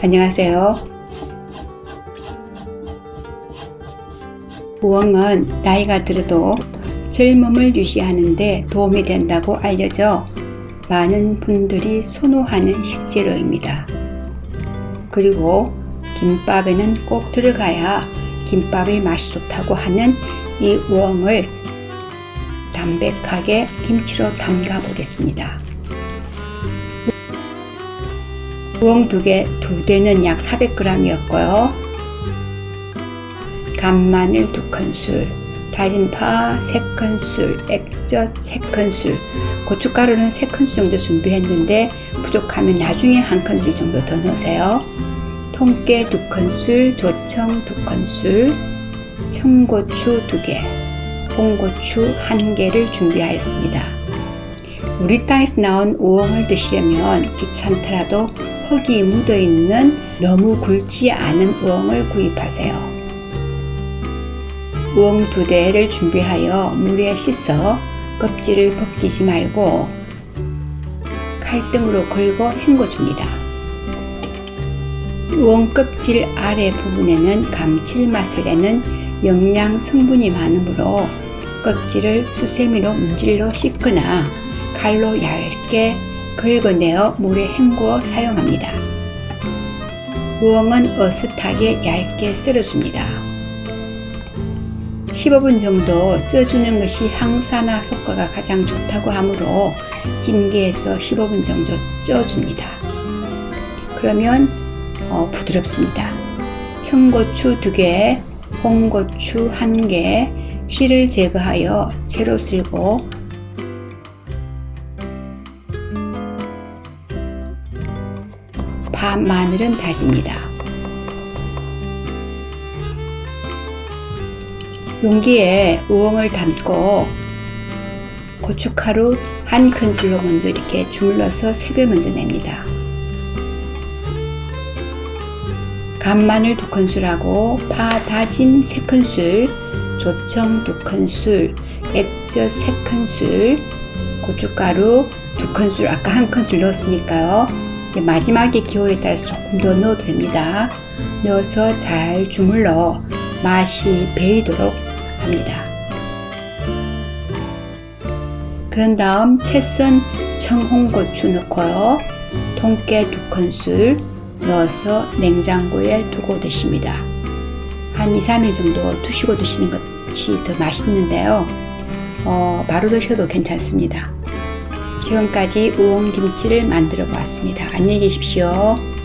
안녕하세요. 우엉은 나이가 들어도 젊음을 유지하는데 도움이 된다고 알려져 많은 분들이 선호하는 식재료입니다. 그리고 김밥에는 꼭 들어가야 김밥의 맛이 좋다고 하는 이 우엉을 담백하게 김치로 담가 보겠습니다. 우엉 두 개, 두 대는 약 400g이었고요. 간마늘 두 큰술, 다진 파 3큰술, 액젓 3큰술, 고춧가루는 3큰술 정도 준비했는데 부족하면 나중에 한 큰술 정도 더 넣으세요. 통깨 두 큰술, 조청 두 큰술, 청고추 두 개, 홍고추 한 개를 준비하였습니다. 우리 땅에서 나온 우엉을 드시려면 귀찮더라도 흙이 묻어 있는 너무 굵지 않은 우엉을 구입하세요. 우엉 두 대를 준비하여 물에 씻어 껍질을 벗기지 말고 칼등으로 걸고 헹궈줍니다. 우엉 껍질 아래 부분에는 감칠맛을 내는 영양 성분이 많으므로 껍질을 수세미로 문질러 씻거나 칼로 얇게 긁어내어 물에 헹구어 사용합니다. 우엉은 어슷하게 얇게 썰어줍니다. 15분 정도 쪄주는 것이 항산화 효과가 가장 좋다고 하므로 찜기에서 15분 정도 쪄줍니다. 그러면 어, 부드럽습니다. 청고추 2개, 홍고추 1개, 씨를 제거하여 채로 썰고 파, 마늘은 다집니다. 용기에 우엉을 담고 고춧가루 한 큰술로 먼저 이렇게 주물러서 색을 먼저 냅니다. 간마늘 두 큰술하고 파 다짐 세 큰술, 조청 두 큰술, 액젓 세 큰술, 고춧가루 두 큰술 아까 한 큰술 넣었으니까요. 마지막에 기호에 따라서 조금 더 넣어도 됩니다. 넣어서 잘 주물러 맛이 배이도록 합니다. 그런 다음 채썬 청홍고추 넣고요. 통깨 두 큰술 넣어서 냉장고에 두고 드십니다. 한 2, 3일 정도 두시고 드시는 것이 더 맛있는데요. 어, 바로 드셔도 괜찮습니다. 지금까지 우엉김치를 만들어 보았습니다. 안녕히 계십시오.